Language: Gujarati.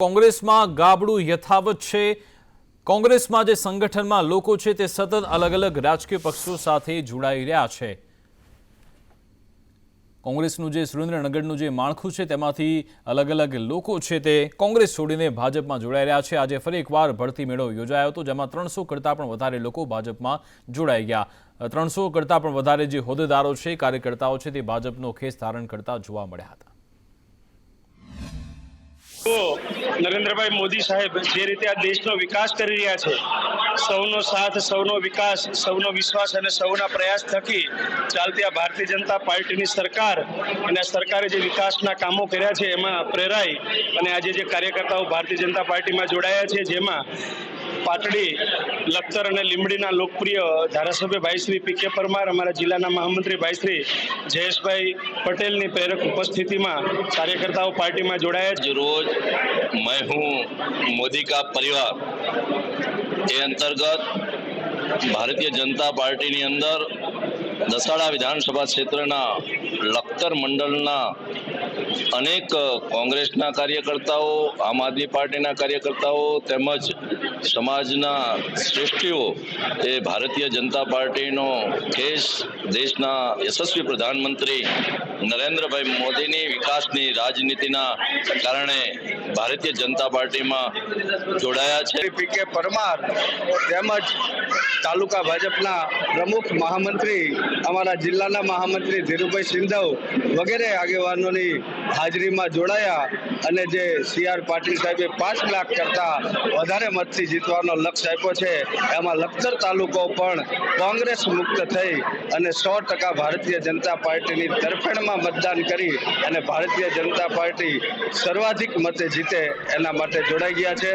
કોંગ્રેસમાં ગાબડું યથાવત છે. કોંગ્રેસમાં જે સંગઠનમાં લોકો છે તે સતત અલગ અલગ રાજકીય પક્ષો સાથે જોડાઈ રહ્યા છે. કોંગ્રેસનું જે સુરેન્દ્રનગરનું જે માળખું છે તેમાંથી અલગ અલગ લોકો છે તે કોંગ્રેસ છોડીને ભાજપમાં જોડાઈ રહ્યા છે. આજે ફરી એકવાર ભરતી મેળો યોજાયો હતો, જેમાં ત્રણસો કરતાં પણ વધારે લોકો ભાજપમાં જોડાઈ ગયા. ત્રણસો કરતાં પણ વધારે જે હોદ્દેદારો છે, કાર્યકર્તાઓ છે તે ભાજપનો ખેસ ધારણ કરતા જોવા મળ્યા હતા. નરેન્દ્રભાઈ મોદી સાહેબ જે રીતે આ દેશનો વિકાસ કરી રહ્યા છે, સૌનો સાથ, સૌનો વિકાસ, સૌનો વિશ્વાસ અને સૌના પ્રયાસ થકી ચાલતી આ ભારતીય જનતા પાર્ટીની સરકાર અને સરકારે જે વિકાસના કામો કર્યા છે, એમાં પ્રેરાઈ અને આજે જે કાર્યકર્તાઓ ભારતીય જનતા પાર્ટીમાં જોડાયા છે, જેમાં પાટડી, લખતર અને લીંબડીના લોકપ્રિય ધારાસભ્ય ભાઈશ્રી પી કે પરમાર, અમારા જિલ્લાના મહામંત્રી ભાઈશ્રી જયેશભાઈ પટેલની પ્રેરક ઉપસ્થિતિમાં કાર્યકર્તાઓ પાર્ટીમાં જોડાયા છે. રોજ મેં હું મોદી કા પરિવાર એ અંતર્ગત ભારતીય જનતા પાર્ટીની અંદર દસાડા વિધાનસભા ક્ષેત્રના લખતર મંડળના અનેક કોંગ્રેસના કાર્યકર્તાઓ, આમ આદમી પાર્ટીના કાર્યકર્તાઓ તેમજ સમાજના શ્રેષ્ઠીઓ એ ભારતીય જનતા પાર્ટીનો કેસ દેશના યશસ્વી પ્રધાનમંત્રી નરેન્દ્રભાઈ મોદીની વિકાસની રાજનીતિના કારણે ભારતીય જનતા પાર્ટીમાં જોડાયા છે. પી કે પરમાર તેમજ તાલુકા ભાજપના પ્રમુખ મહામંત્રી અમારા જિલ્લાના મહામંત્રી ધીરુભાઈ સિંધવ વગેરે આગેવાનોની હાજરીમાં જોડાયા અને જે સી આર પાટીલ સાહેબે પાંચ લાખ કરતા વધારે મતથી જીતવાનો લક્ષ્ય આપ્યો છે, એમાં લખતર તાલુકો પણ કોંગ્રેસ મુક્ત થઈ અને સો ટકા ભારતીય જનતા પાર્ટીની તરફેણમાં મતદાન કરી અને ભારતીય જનતા પાર્ટી સર્વાધિક મતે જીતે એના માટે જોડાઈ ગયા છે.